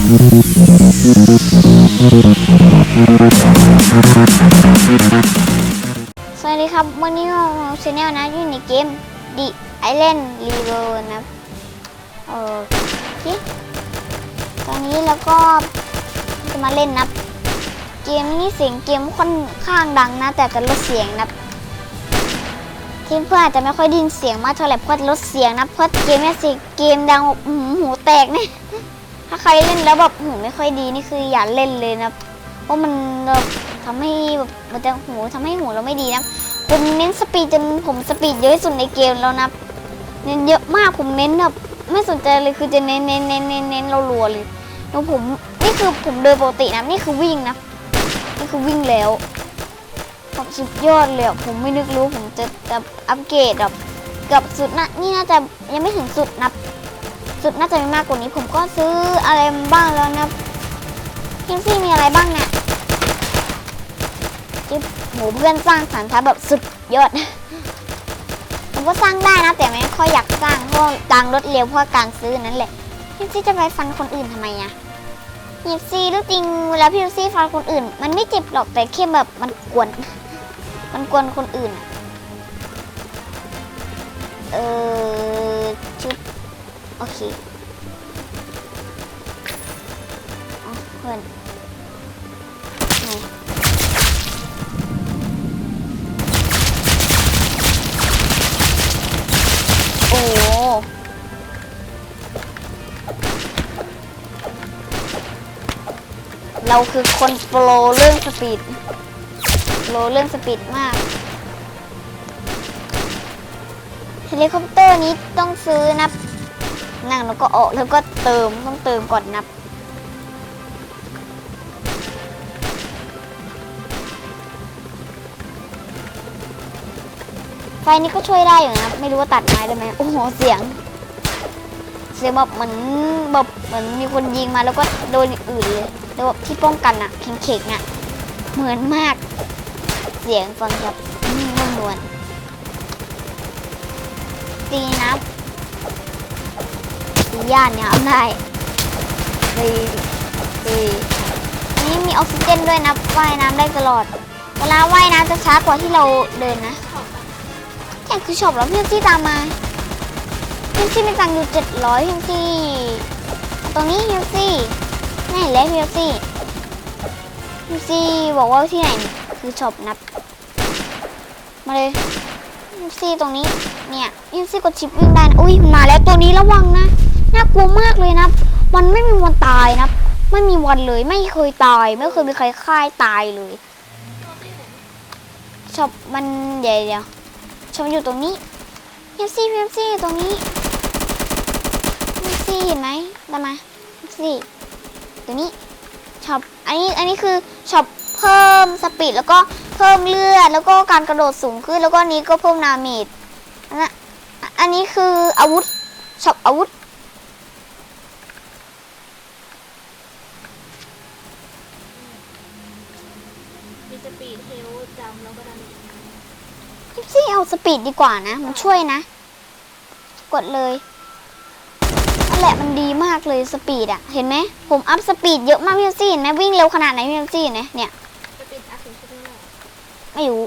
สวัสดีครับ วันนี้เราชแนลนะอยู่ในเกม The Island r e v e r นะโอเคตอนนี้เราก็จะมาเล่นนะเกมนี้เสียงเกมค่อนข้างดังนะ แต่จะลดเสียงนะทีมเพื่อนอาจจะไม่ค่อยไดยินเสียงมากเท่าไหร่เพราะลดเสียงนะเพราะเกมนี้เสียงเกมดังหูแตกเนี่ย ถ้าใครเล่นแล้วแบบหูไม่ค่อยดีนี่คืออย่าเล่นเลยนะเพราะมันแบบทำให้แบบมันจะหูทำให้หูเราไม่ดีนะผมเน้นสปีดจนผมสปีดเยอะที่สุดในเกมแล้วนะเน้นเยอะมากผมเน้นแบบไม่สนใจเลยคือจะเน้นเน้นเน้นเน้นเน้นเรารัวเลยแล้วผมนี่คือผมเดินปกตินะนี่คือวิ่งนะนี่คือวิ่งแล้วแบบสุดยอดเลยผมไม่นึกรู้ผมจะจะอัปเกรดแบบเกับสุดนะนี่น่าจะยังไม่ถึงสุดนะ สุดน่าจะมีมากกว่านี้ผมก็ซื้ออะไรบ้างแล้วนะพิมซี่มีอะไรบ้างเนี่ยจิ๊บหมูเพื่อนสร้างสรรค์ทัพแบบสุดยอด ผมก็สร้างได้นะ แต่ไม่ค่อยอยากสร้างเพราะตังค์ลดเร็วเพราะการซื้อนั่นแหละพี่ซี่จะไปฟันคนอื่นทำไมอะพี่ซี่รู้จริงเวลาพี่ซี่ฟันคนอื่น มันไม่เจ็บหรอกแต่แค่แบบมันกวน มันกวนคนอื่น เออ โอเคอ๋อเพื่อนไหนโอ้โหเราคือคนโปรเรื่องสปีดโปรเรื่องสปีดมากเฮลิคอปเตอร์นี้ต้องซื้อนับ นั่งแล้วก็ออกแล้วก็เติมต้องเติมก่อนนับ ไฟนี้ก็ช่วยได้อยู่นะ ไม่รู้ว่าตัดไม้ได้ไหมโอ้โหเสียง เสียงแบบเหมือนแบบเหมือนมีคนยิงมาแล้วก็โดนอื่นเลยแล้วแบบที่ป้องกันอะเข่งๆอะเหมือนมาก เสียงฟังแบบนุ่มนวลตีนะตี ย่านเนี่ยเอาได้ตีตีอันนี้มีออกซิเจนด้วยนะว่ายน้ำได้ตลอด เวลาว่ายน้ำจะช้ากว่าที่เราเดินนะแข่งคือชอปแล้วพี่ซี่ตามมาพี่ซี่มีตังค์อยู่เจ็ดร้อยพี่ซี่ตรงนี้พี่ซี่ไม่เห็นแล้วพี่ซี่พี่ซี่บอกว่าที่ไหนคือชอปนับมาเลยพี่ซี่ตรงนี้เนี่ยพี่ซี่กดชิปวิ่งได้นะอุ้ยมาแล้วตัวนี้ระวังนะ น่ากลัวมากเลยนะ มันไม่มีวันตายนะ ไม่มีวันเลย ไม่เคยตาย ไม่เคยมีใครฆ่าให้ตายเลยช็อปมันเดี๋ยวเดี๋ยวชมอยู่ตรงนี้เพียซี่เพียซี่ตรงนี้เพียซี่เห็นไหมตามมาเพียซี่ตรงนี้ช็อปอันนี้อันนี้คือช็อปเพิ่มสปีดแล้วก็เพิ่มเลือดแล้วก็การกระโดดสูงขึ้นแล้วก็นี้ก็เพิ่มนาเมจอันะอันนี้คืออาวุธช็อปอาวุธ มีสปีดเฮลจำแล้วก็ดัน เพียซี่เอาสปีดดีกว่านะ มันช่วยนะ กดเลยนั่นแหละมันดีมากเลยสปีดอะเห็นไหมผมอัพสปีดเยอะมากพี่เพียซี่เห็นไหมวิ่งเร็วขนาดไหนพี่เพียซี่เนเนี่ยสปีดอัพถึงชั่วโมงไม่รู้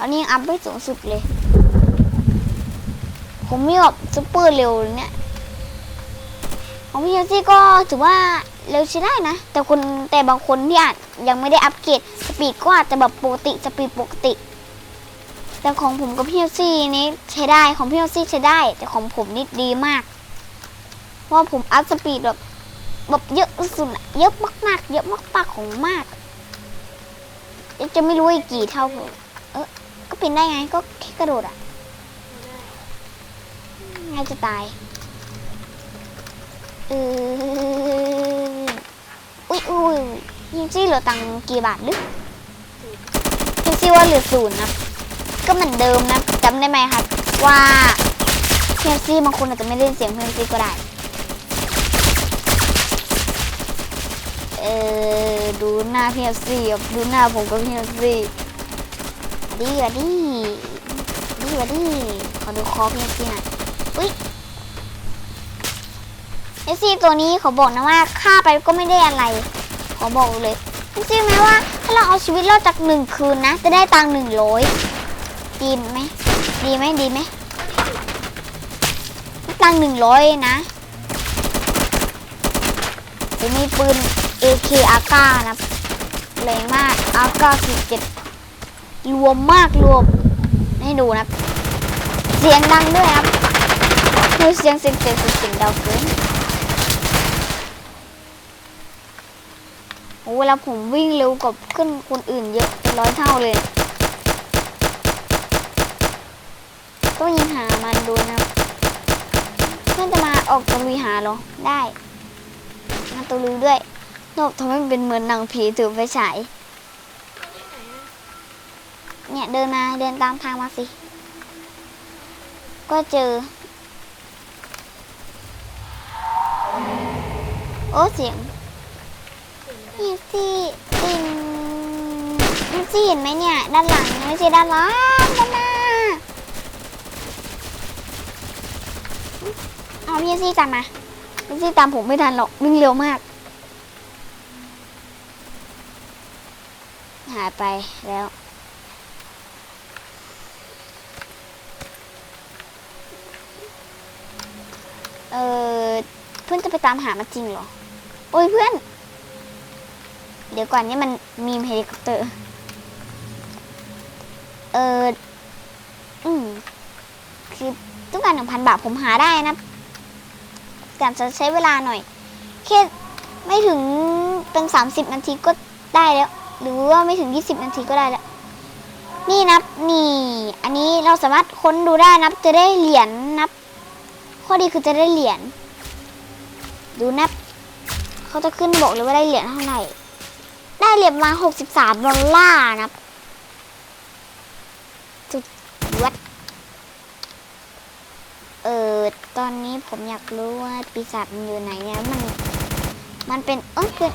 อันนี้อัพไปสูงสุดเลย ผมมีแบบซุปเปอร์เร็วเลยเนี่ยของพี่เชลซี่ก็ถือว่าเร็วใช้ได้นะ แต่คนแต่บางคนที่อาจยังไม่ได้อัปเกรดสปีดก็อาจจะแบบปกติสปีดปกติ แต่ของผมกับพี่เชลซี่นี้ใช้ได้ของพี่เชลซี่ใช้ได้ แต่ของผมนี่ดีมากเพราะว่าผมอัพสปีดแบบแบบเยอะสุดเยอะมากๆ เยอะมากๆของมากจะไม่รู้อีกกี่เท่าผมเออก็เป็นได้ไงก็แค่กระโดดอะง่ายจะตายเอออุ้ยอุ้ยยิงซี่เหลือตังกี่บาทหรือยิงซี่ว่าเหลือศูนย์นะ ก็เหมือนเดิมนะจำได้ไหมครับ ว่าเพียซี่บางคนอาจจะไม่ได้เสียงเพียซี่ก็ได้ เออดูหน้าเพี่เอฟซีกับดูหน้าผมกับพี่เอฟซีดีว่ะดีดีว่ะดีขอดูคอเพี่เอฟซีหน่อยอุ้ยเอซี่ตัวนี้เขาบอกนะว่าฆ่าไปก็ไม่ได้อะไรขอบอกเลยจริงไหมว่าถ้าเราเอาชีวิตรอดจากหนึ่งคืนนะ จะได้ตังค์หนึ่งร้อย ดีไหมดีไหมดีไหมตั้งหนึ่งร้อยนะจะมีปืน AK อาก้านะแรงมากอาก้าสี่เจ็ดรวมมากรวมให้ดูนะเสียงดังด้วยครับคือเสียงเสียงเสียงเสียงเสียงดังเกินโอ้เวลาผมวิ่งเร็วกว่าขึ้นคนอื่นเยอะเป็นร้อยเท่าเลย ต้องยิงหามันดูนะครับเพื่อนจะมาออกตะลุยหาเหรอ ได้มาตะลุยด้วยนอกทำให้มันเป็นเหมือนหนังผีถือไฟฉายเนี่ยเดินมาเดินตามทางมาสิ ก็เจอ โอ้เสียงนี่สิตินนี่สิเห็นไหมเนี่ย ด้านหลังไม่ใช่ด้านหลังด้านหน้า เอาพี่ซี่ตามมาพี่ซี่ตามผมไม่ทันหรอกวิ่งเร็วมาก หายไปแล้ว เออเพื่อนจะไปตามหามันจริงเหรอ โอ้ยเพื่อน เดี๋ยวก่อนนี่มันมีมเฮลิคอปเตอร์ เออ 2,000 บาทผมหาได้นะแต่จะใช้เวลาหน่อย แค่ไม่ถึงเป็นสามสิบนาทีก็ได้แล้ว หรือว่าไม่ถึงยี่สิบนาทีก็ได้แล้ว นี่นับนี่ อันนี้เราสามารถค้นดูได้นับจะได้เหรียญนนับ ข้อดีคือจะได้เหรียญดูนับเขาจะขึ้นบอกเลยว่าได้เหรียญเท่าไหร่ได้เหรียญมา 63 ดอลลาร์นะครับ อตอนนี้ผมอยากรู้ว่าปีศาจมันอยู่ไหนเนี่ยมัน มันเป็นเอ้ยเป็น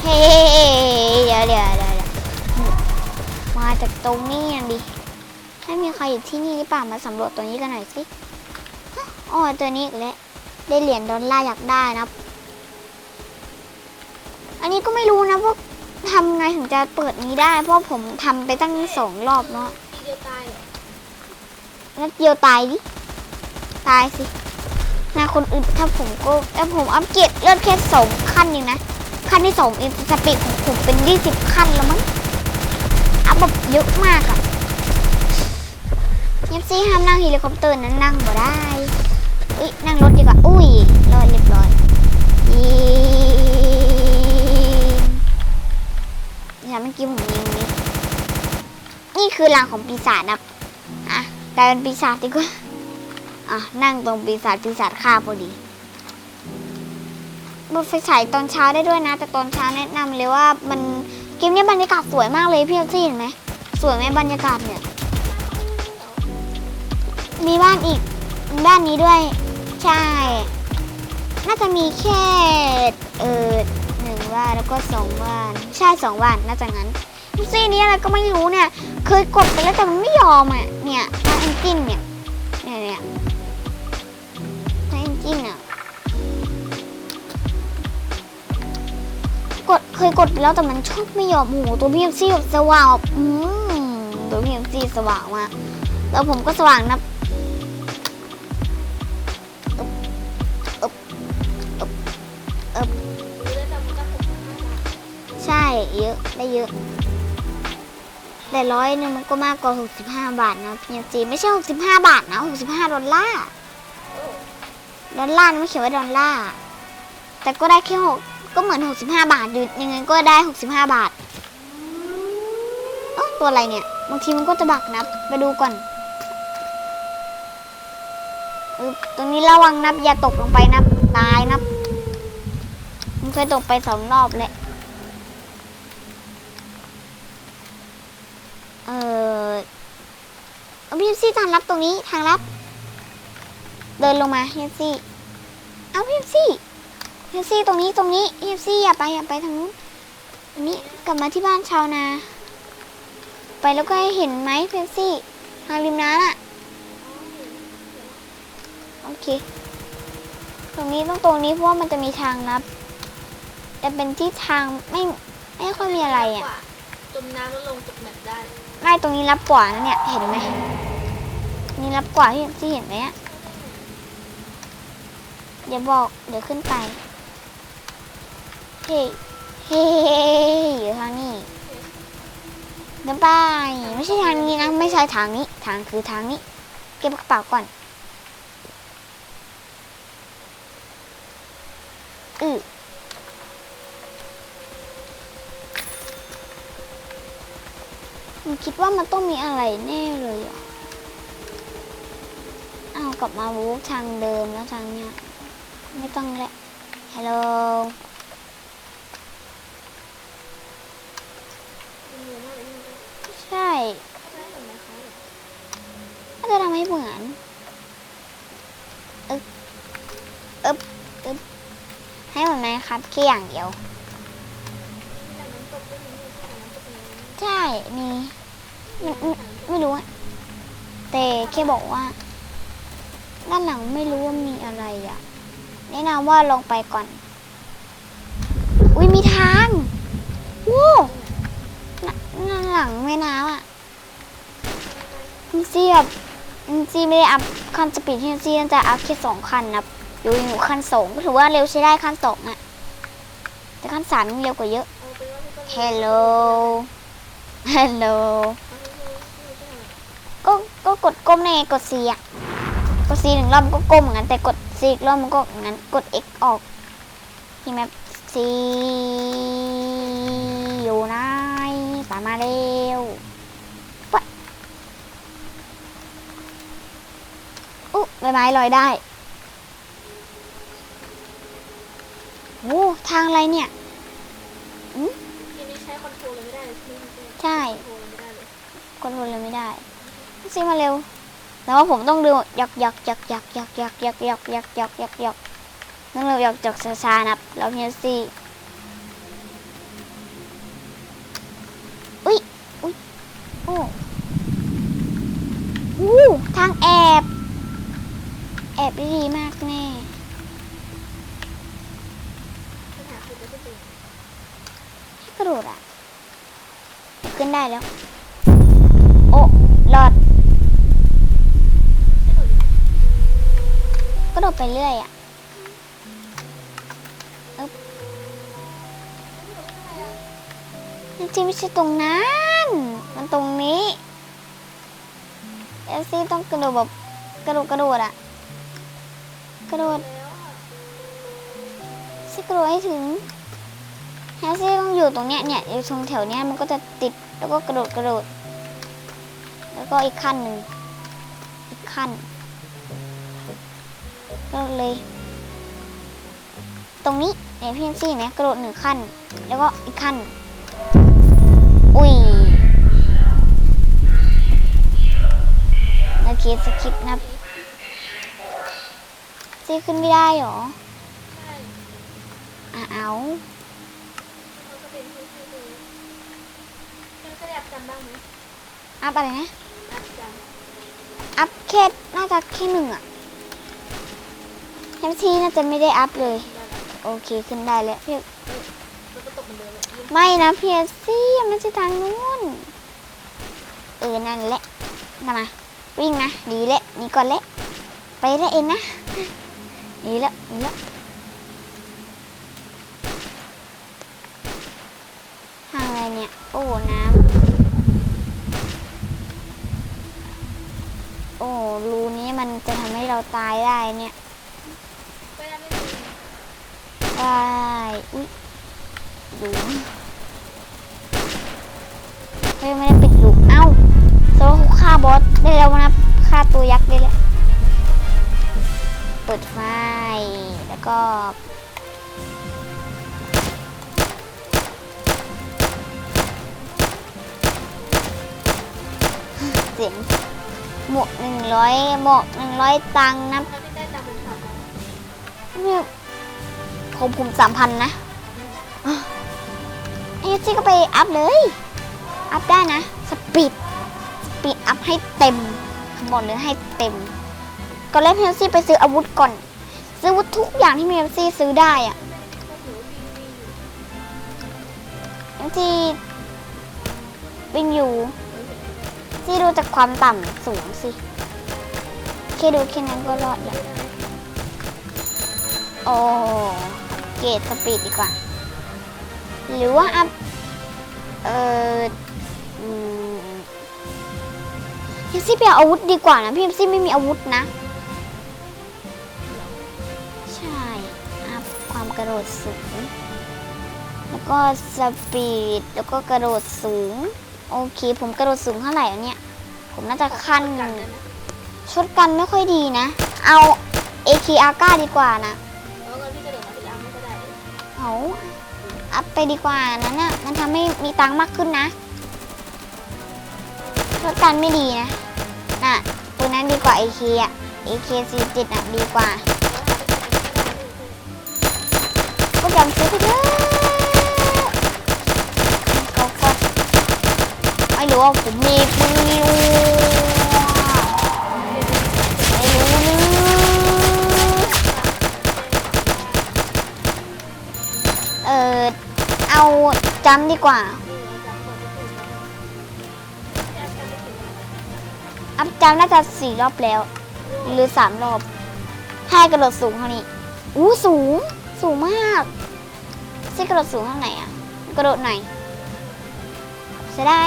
เฮ้เดี๋ยวเดี๋ยวเดี๋ยวมาจากตรงนี้นะดิถ้ามีใครอยู่ที่นี่หรือเปล่ามาสำรวจตัวนี้กันหน่อยสิอ๋อตัวนี้อีกแล้วได้เหรียญดอลลาร์อยากได้นะ อันนี้ก็ไม่รู้นะว่าทำไงถึงจะเปิดนี้ได้ เพราะผมทำไปตั้งสองรอบเนาะ นัดเดียวตายดิ ตายสินาคนอื่นถ้าผมก็ถ้าผมอัปเกรดเลือดแค่สองขั้นเองนะ ขั้นที่สองอินสปีดของผมเป็นยี่สิบขั้นแล้วมั้ง อัพแบบเยอะมากอะเอฟซีห้ามนั่งเฮลิคอปเตอร์นั้นนั่งบ่ได้เอ้ยนั่งรถดีกว่า อุ้ยรอดเรียบร้อยยีเนี่ยเมื่อกี้ผมยิงนี้นี่คือรังของปีศาจนะ กลายเป็นปีศาจดีกว่า อะ นั่งตรงปีศาจปีศาจฆ่าพอดีบนไฟฉายตอนเช้าได้ด้วยนะ แต่ตอนเช้าแนะนำเลยว่ามันเกมเนี้ยบรรยากาศสวยมากเลยพี่เอซีเห็นไหมสวยไหมบรรยากาศเนี่ย มีบ้านอีกบ้านนี้ด้วย ใช่ น่าจะมีแค่เออหนึ่งบ้านแล้วก็สองบ้าน ใช่สองบ้านน่าจะงั้นซีนี้อะไรก็ไม่รู้เนี่ย เคยกดไปแล้วแต่มันไม่ยอมอะ เนี่ยทางเอนจินเนี่ย เนี่ยเนี่ยทางเอนจินอะ กดเคยกดไปแล้วแต่มันชอบไม่ยอมโอ้โหตัวพี่เอ็มซีแบบสว่างแบบอืมตัวพี่เอ็มซีสว่างมากแล้วผมก็สว่างนะอจะมันก็หกสิบห้บใช่เยอะได้เยอะ แต่ร้อยหนึ่งมันก็มากกว่า 65 บาทนะพี่จีไม่ใช่ 65 บาทนะ 65 ดอลลาร์ ดอลลาร์ไม่เขียนว่าดอลลาร์ แต่ก็ได้แค่หกก็เหมือน 65 บาทอยู่ยังไงก็ได้ 65 บาทเอ้าตัวอะไรเนี่ย บางทีมันก็จะบักนับ ไปดูก่อนอึบตรงนี้ระวังนับอย่าตกลงไปนับตายนับ มันเคยตกไปสองรอบแล้ว เออเอาพี่ ซี่ทางลับตรงนี้ทางลับ เดินลงมาพี่ซี่เอาพี่ซี่พี่ซี่ตรงนี้ตรงนี้พี่ซี่อย่าไปอย่าไปทางนู้นอันนี้กลับมาที่บ้านชาวนา ไปแล้วก็ให้เห็นไหมพี่ซี่ทางริมน้ำอะอ๋อเค ตรงนี้ต้องตรงนี้เพราะว่ามันจะมีทางลับแต่เป็นที่ทางไม่ไม่ค่อยมีอะไรอะจมน้ำแล้วลงจากแมปได้ ไม่ตรงนี้รับกว่านะเนี่ย เห็นไหม นี่รับกว่าที่ที่เห็นไหมเดี๋ยวบอก เดี๋ยวขึ้นไป เฮ้เฮ้อยู่ทางนี้เดินไป ไม่ใช่ทางนี้นะ ไม่ใช่ทางนี้ ทางคือทางนี้ เก็บกระเป๋าก่อนอือผมคิดว่ามันต้องมีอะไรแน่เลยอะเอ กลับมาวูกทางเดิมแล้วทางเนี้ย ไม่ต้องแหละฮัลโหลใช่ไมือนไหมคะก็จะทำให้เหมือนอึ๊บอึ๊บอึ๊บให้เหมือนไหมครับแค่อย่างเดียว ใช่ มี ไม่รู้อะแต่แค่บอกว่า ด้านหลังไม่รู้ว่ามีอะไรอะ แนะนำว่าลองไปก่อน อุ้ยมีทางวู้นด้านหลังแม่น้ำอะมิซี่แบบมิซี่ไม่ได้อัพคันสปีดที่มิซี่น่าจะอัพแค่สองคันนะอยู่อยู่คันสองก็ถือว่าเร็วใช้ได้คันสองอะ แต่คันสามยังเร็วกว่าเยอะเอาไปว่าพี่ก็ Hello Hello ก็ก็กดก้มในกด C อะ ด C หนึ่งรอบมันก็ก้มเหมือนกันแต่กด C อีกรอบมันก็อย่างนั้นกด X ออกที่แมป C อยู่ไหนตามมาเร็วปะอุ๊ใบไม้ลอยได้โอ้ทางอะไรเนี่ยทีนี้ใช้คอนโทรลเลยไม่ได้เลยที่นี่ใช่ คอนโทรลเลยไม่ได้เลยกดโทรเลยไม่ได้ซีมาเร็ว แต่ว่าผมต้องดูหยักหยักหยักหยักหยักหยักหยักหยักหยักหยักหยักหยักต้องเร็วหยักหยักช้าๆนับแล้วเฮียซี่อุ้ยอุ้ยโอ้อู้ทางแอบ แอบดีมากแน่ให้กระโดดอะ ขึ้นได้แล้ว ไปเรื่อยอะจริงๆไม่ใช่ตรงนั้น มันตรงนี้เอลซี่ต้องกระโดดแบบกระโดดกระโดดอะกระโดดซี่กระโดดให้ถึงเอลซี่ต้องอยู่ตรงเนี้ยเนี่ยอยู่ตรงแถวเนี้ยมันก็จะติดแล้วก็กระโดดกระโดด แล้วก็อีกขั้นหนึ่งอีกขั้น กระโดดเลย ตรงนี้เนี่ยพี่เซี่นไหมกระโดดหนึ่งขั้น แล้วก็อีกขั้น อุ้ยโอเคสคิปนะซี่ขึ้นไม่ได้หรอใช่อะเอาเขาก็เป็นที่ที่ดูมันก็ได้อับจำบ้างไหมอัพอะไรนะอับจอัพแค่น่าจะแค่หนึ่งอะ เอ็มซี่น่าจะไม่ได้อัพเลย โอเคขึ้นได้แล้วพี่มันก็ตกเหมือนเดิมแหละยิ่งไม่นะพี่เอซี่มันจะทางนู้นเออนั่นแหละทำไมาวิ่งนะหนีแหละนีก่อนแหละไปแล้วเองนะนีแล้วนีแล้วทางอะไรเนี่ย โอ้น้ำโอ้รูนี้มันจะทำให้เราตายได้เนี่ย ไปได้ไม่ดี ได้ อุ้ยหลุมเฮ้ยไม่ได้ปิดหลุม เอ้าโซโลเขาฆ่าบอสได้แล้วนะฆ่าตัวยักษ์ได้แล้ว เปิดไฟแล้วก็เสียงหมวกหนึ่งร้อยหมวกหนึ่งร้อยตังค์นะได้ตามเป็น ข่าวมาเนี่ยผมผมสามพันนะไอ้ซี่ก็ไปอัพเลย อัพได้นะ สปีด สปีดอัพให้เต็มบอกเลยให้เต็มก่อนแรกพี่เอฟซีไปซื้ออาวุธก่อน ซื้ออาวุธทุกอย่างที่พี่เอฟซีซื้อได้อะก็ถือว่บินอยู่เอฟซีวิ่งอยู่ซีดูจากความต่ำสูงสิแค่ดูแค่นั้นก็รอดแล้วโอ้ เกตสปีดดีกว่า หรือว่าอัพ เอออืมพี่เอฟซี่ไปเอาอาวุธดีกว่านะพี่เอฟซี่ไม่มีอาวุธนะ ใช่อัพความกระโดดสูง แล้วก็สปีด แล้วก็กระโดดสูง โอเค ผมกระโดดสูงเท่าไหร่แล้วเนี่ย ผมน่าจะขั้นกันได้ไหมชุดกันไม่ค่อยดีนะ เอา AKR 9ดีกว่านะ เอาอัพไปดีกว่านั้นน่ะมันทำให้มีตังค์มากขึ้นนะรถกันไม่ดีนะ น่ะตัวนั้นดีกว่า AK อะ AK 47อะดีกว่าก็จำซื้อไปเถอะเขาก็ไม่รู้ว่าผมมีปืนอยู่ จำดีกว่า อัพจำน่าจะสี่รอบแล้ว หรือสามรอบให้กระโดดสูงเท่านี้ อู้สูง สูงมากซี่กระโดดสูงเท่าไหร่อะ กระโดดไหนจะได้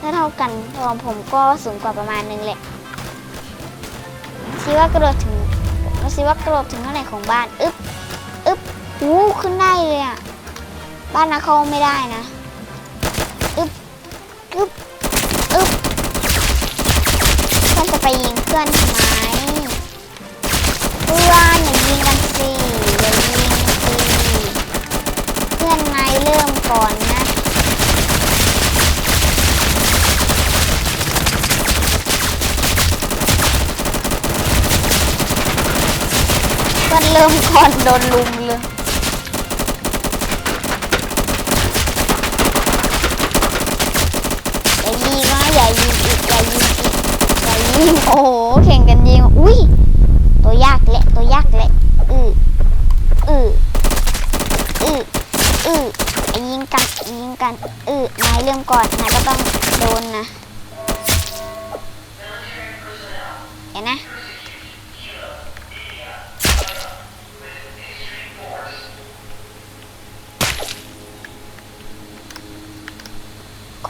ถ้าเท่ากันตัวผมก็สูงกว่าประมาณนึงแหละซิว่ากระโดดถึงแล้วซิว่ากระโดดถึงเท่าไหร่ของบ้าน อึ๊บ อึ๊บอู้ขึ้นได้เลยอะ บ้านนะเข้าไม่ได้นะอึ๊บอึ๊บอึ๊บเพื่อนจะไปยิงเพื่อนทำไมเพื่อนอย่ายิงกันสิอย่ายิงสิเพื่อนนายเริ่มก่อนนะเพื่อนเริ่มก่อนโดนลุมเลย อย่ายิงนะ อย่ายิงอีกอย่ายิงโอ้โหแข่งกันยิงอุ้ยตัวยากแหละตัวยากแหละอืออืออืออือไอยิงกันไอยิงกันอือนายเริ่มก่อนนายก็ต้องโดนนะเห็นนะข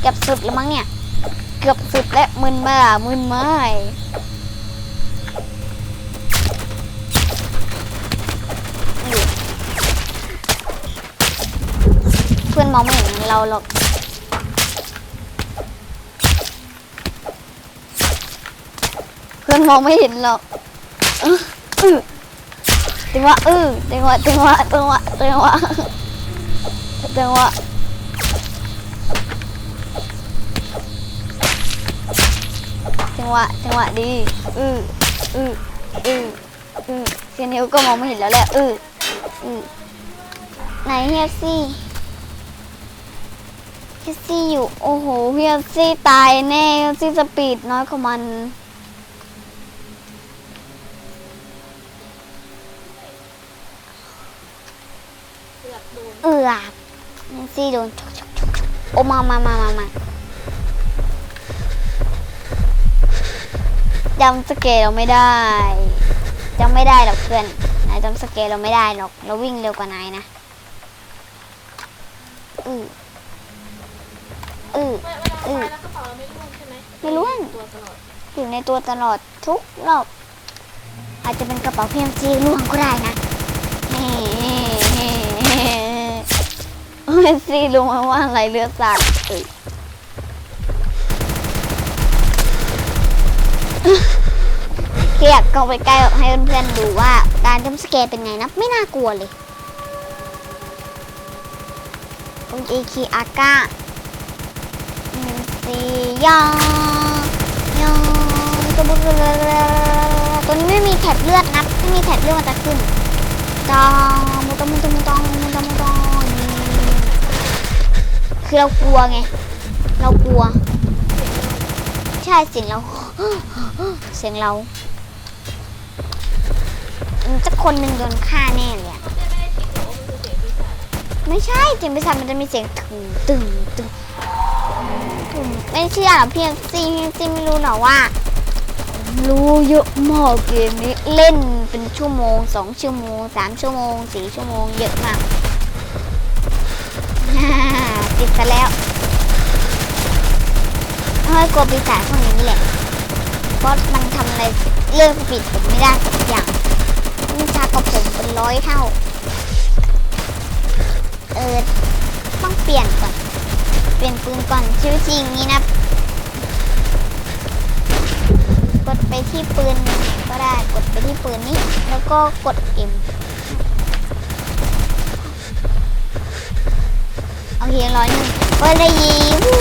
เกือบสุดแล้วมั้งเนี่ย เกือบสุดแล้วมึนบ้ามึนม้เพื่อนมองไม่เห็นเราหรอกเพื่อนมองไม่เห็นหรอกอื้ออื้อจังหวะเอ้อจังหวะจังหวะจังหวะจังหวะจังหวะ งหวะจังหวะดีอื้ออื้ออื้ออื้อเซียนนิวก็มองไม่เห็นแล้วแหละอื้ออื้อไหนเฮียซี่พี่ซี่อยู่โอ้โหพี่ซี่ตายแน่พี่ซี่สปีดน้อยกว่ามันเกือบโดนเอือกพี่ซี่โดนชุกชุกชุกชุกโอ้มามามามามา จำสเกลเราไม่ได้จำไม่ได้หรอกเพื่อนนายจำสเกลเราไม่ได้หรอก เราวิ่งเร็วกว่านายนะอืออือเวลาเราไปแล้วกระเป๋าเราไม่ร่วงใช่ไหมไม่ร่วงอยู่ในตัวตลอดทุกรอบอาจจะเป็นกระเป๋าพีเอ็มซีล่วงก็ได้นะเฮ้เฮ้เฮ้พีเอ็มซีรู้มาว่าอะไรเลือดสาด เอ้ยคืออยกเข้าไปใกล้ให้เพื่อนๆดูว่าการจำสแกร์เป็นไงนะไม่น่ากลัวเลยคุณเอคีอาก้าหนึ่งสี่ยอยอตัวบุตัวนี้ไม่มีแถบเลือดนะไม่มีแถบเลือดมันจะขึ้นตองมุตองมุตองมุตองมุตองมุตองคือเรากลัวไง เรากลัว ใช่สียงเรา เสียงเราจะคนหนึ่งโดนฆ่าแน่เลยอะไม่ยไม่ใช่เสียงปีศาจมันจะมีเสียงตึงตึงตึงไม่เชื่อหรอกพี่ซีซีไม่รู้หรอว่า รู้เยอะมากเกมนี้เล่นเป็นชั่วโมงสองชั่วโมงสามชั่วโมงสี่ชั่วโมงเยอะมากติดซะแล้วเฮ้ยกลัวปีศาจพวกนี้แหละ เพราะมันทำอะไรเรื่องปิดผมไม่ได้สักอย่างมันชากว่าผมเป็นร้อยเท่า เออต้องเปลี่ยนก่อน เปลี่ยนปืนก่อนชีวิตจริงนี้นะกดไปที่ปืนก็ได้กดไปที่ปืนนี้ แล้วก็กด M โอเคร้อยหนึ่งก็ได้ยีวู้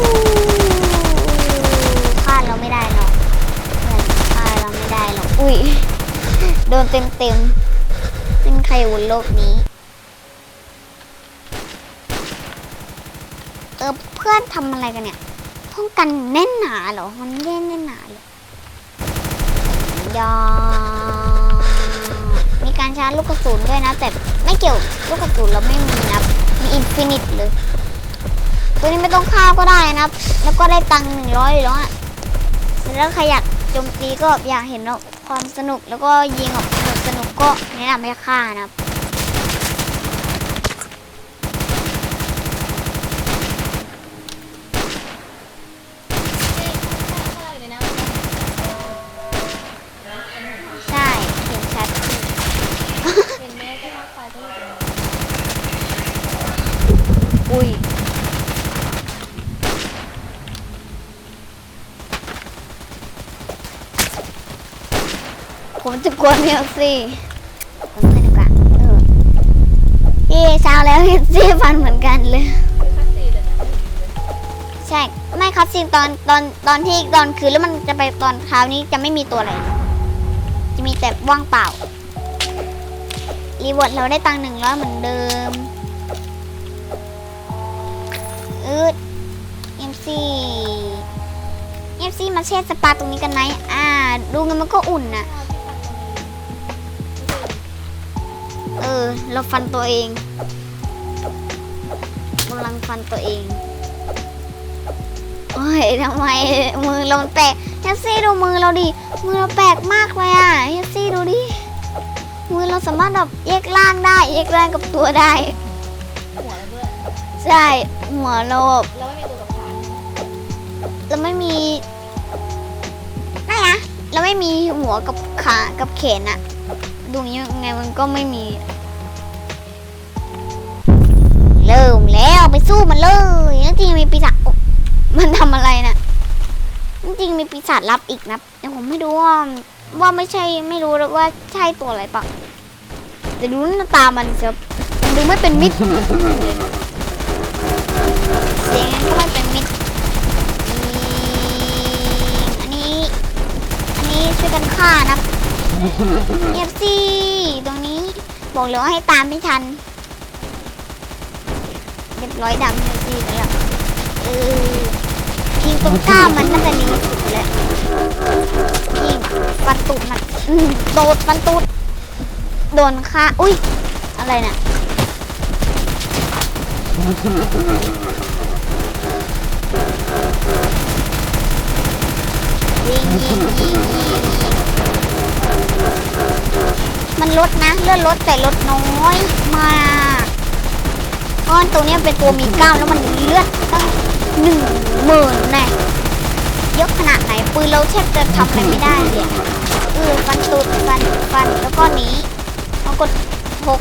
ฆ่าเราไม่ได้หรอกเพื่อนฆ่าเรา ได้หรอก อุ้ย โดนเต็มเต็มเป็นใครบนโลกนี้ เออเพื่อนทำอะไรกันเนี่ยป้องกันแน่นหนาเหรอ มันแน่นแน่นหนาเลยยอมีการชาร์จลูกกระสุนด้วยนะ แต่ไม่เกี่ยวลูกกระสุนเราไม่มีนะมีอินฟินิตเลยตัวนี้ไม่ต้องฆ่าก็ได้นะ แล้วก็ได้ตังค์หนึ่งร้อยแล้วอะแล้วใครอยาก โจมตีก็อยากเห็นความสนุกแล้วก็ยิงออกสนุกสนุกก็แนะนำให้ฆ่านะครับ ถ้าเราอยู่ในน้ำ ใช่เห็นชัด เห็นแม่ก็ทักไฟก็อยู่ อุ้ย ผมจะกวนเมียสิผมไม่ดีกว่าเออพี่เช้าแล้วเห็นซีฟันเหมือนกันเลยคือคัสซีเลยนะใช่ไม่ครับจริงตอนตอนตอนที่ตอนคืนแล้วมันจะไปตอนเช้านี้จะไม่มีตัวอะไร จะมีแต่ว่างเปล่า รีวอร์ดเราได้ตังหนึ่งร้อยเหมือนเดิมอืดเอ็มซีเอ็มซีมาเช็ดสปาตรงนี้กันไหมอ่า ดูเงินมันก็อุ่นน่ะ เออ เราฟันตัวเองกำลังฟันตัวเอง โอ้ยทำไมมือเราแปลกเฮซี่ดูมือเราดิ มือเราแปลกมากเลยอะเฮซี่ดูดิ มือเราสามารถแบบแยกล่างได้แยกล่างกับตัวได้ หัวเราด้วยใช่ หัวเราแบบแล้วไม่มีตัวกับขาเราไม่มีไม่นะเราไม่มีหัวกับขากับแขนอะ ดูยังไงมันก็ไม่มี เริ่มแล้วไปสู้มันเลยจริงมีปีศาจมันทำอะไรน่ะจริงมีปีศาจลับอีกนะแต่ผมไม่รู้ว่าว่าไม่ใช่ไม่รู้ว่าใช่ตัวอะไรปะแต่ดูหน้าตามันเสียมันดูไม่เป็นมิตรเสียงก็ไม่เป็นมิตรอันนี้ อันนี้ช่วยกันฆ่านะ เอฟซีตรงนี้ บอกเลยว่าให้ตามไม่ทันเรียบร้อยดำเอฟซีแล้วเออยิงตรงก้ามมันน่าจะดีสุดแล้วยิงฟันตูดมันอืมโดดฟันตูดโดนฆ่าอุ้ยอะไรน่ะยิงยิงยิงยิง มันลดนะเลือดลดแต่ลดน้อยมากเพราะตัวเนี้ยเป็นตัวมีกล้ามแล้วมันเลือดตั้งหนึ่งหมื่นแน่เยอะขนาดไหนปืนเราแทบจะทำอะไรไม่ได้เลยเออฟันตูดฟันฟันแล้วก็หนีแล้วกดหก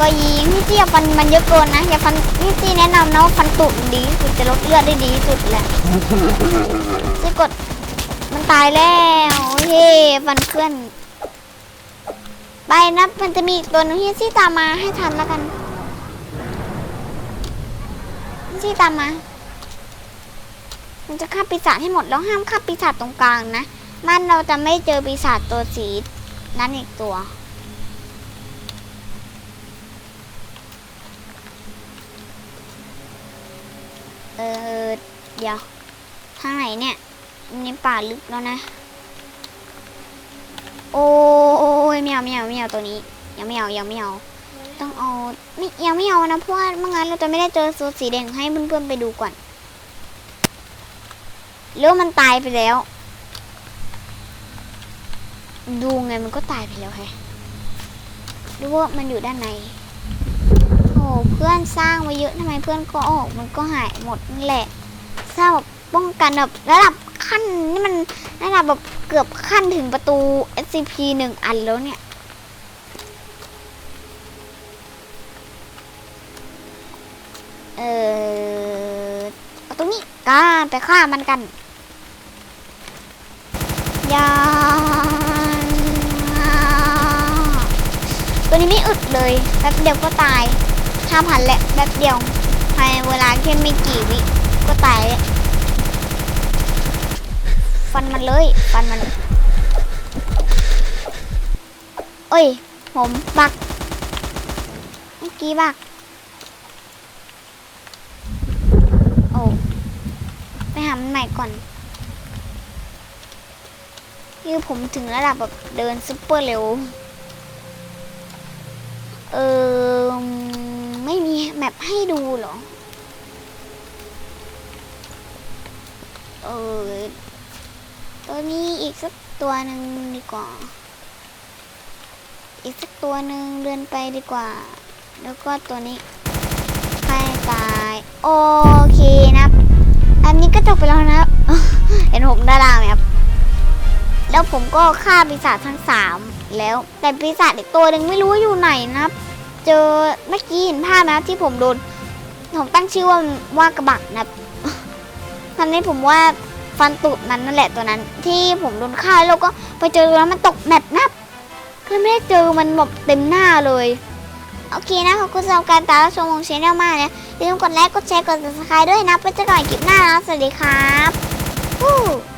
ก็ยิงพี่จี้อย่าฟันมันเยอะเกินนะอย่าฟันพี่จี้แนะนำนะว่าฟันตูดมันดีสุดจะลดเลือดได้ดีสุดแหละที่กดมันตายแล้วเฮ้ฟันเพื่อน ไปนะ มันจะมีอีกตัวนึงที่ซี่ตามมาให้ทันแล้วกันซี่ตามมา มันจะฆ่าปีศาจให้หมดแล้วห้ามฆ่าปีศาจตรงกลางนะ มันเราจะไม่เจอปีศาจตัวสีนั้นอีกตัวเออเดี๋ยวทางไหนเนี่ยในป่าลึกแล้วนะ โอ้ยไม่เอาไม่เอาไม่เอาตัวนี้ ยังไม่เอายังไม่เอาต้องเอาไม่ยังไม่เอานะเพราะว่าไม่งั้นเราจะไม่ได้เจอตัวสีแดงให้เพื่อนๆไปดูก่อนหรือว่ามันตายไปแล้ว ดูไงมันก็ตายไปแล้วแฮะหรือว่ามันอยู่ด้านในโอ้เพื่อนสร้างไว้เยอะทำไมเพื่อนก็ออกมันก็หายหมดนั่นแหละสร้างแบบป้องกันแบบระดับ ขั้นนี่มันระดับแบบเกือบขั้นถึงประตู SCP หนึ่งอันแล้วเนี่ย เออเอาตรงนี้กันไปฆ่ามันกันยาตัวนี้ไม่อึดเลยแป๊บเดียวก็ตายห้าพันแหละแป๊บเดียวภายในเวลาแค่ไม่กี่วิก็ตายแล้ว ฟันมันเลย ฟันมัน เอ้ย ผมบัก เมื่อกี้บัก โอ้ ไปหามันใหม่ก่อนคือผมถึงระดับแบบเดินซุปเปอร์เร็ว เออไม่มีแมปให้ดูหรอ เออ ตัวนี้อีกสักตัวหนึ่งดีกว่า อีกสักตัวหนึ่งเดินไปดีกว่า แล้วก็ตัวนี้ให้ตาย โอเคนะครับอันนี้ก็จบไปแล้วนะเห็นผมดาราไหมครับ แล้วผมก็ฆ่าปีศาจทั้งสามแล้ว แต่ปีศาจอีกตัวหนึ่งไม่รู้ว่าอยู่ไหนนะครับ เจอเมื่อกี้เห็นภาพนะที่ผมโดน ผมตั้งชื่อว่าว่ากระบักนะครับทำให้ผมว่า ฟันตุดมันนั่นแหละตัวนั้น ที่ผมโดนฆ่าแล้วก็ไปเจอตัวนั้นมันตกแมปนับคือไม่ได้เจอมันแบบเต็มหน้าเลยโอเคนะขอบคุณสำหรับการตามรับชมของชแนลมากนะอย่าลืมกดไลค์กดแชร์กด subscribe ด้วยนะไปเจอกันใหม่คลิปหน้านะสวัสดีครับ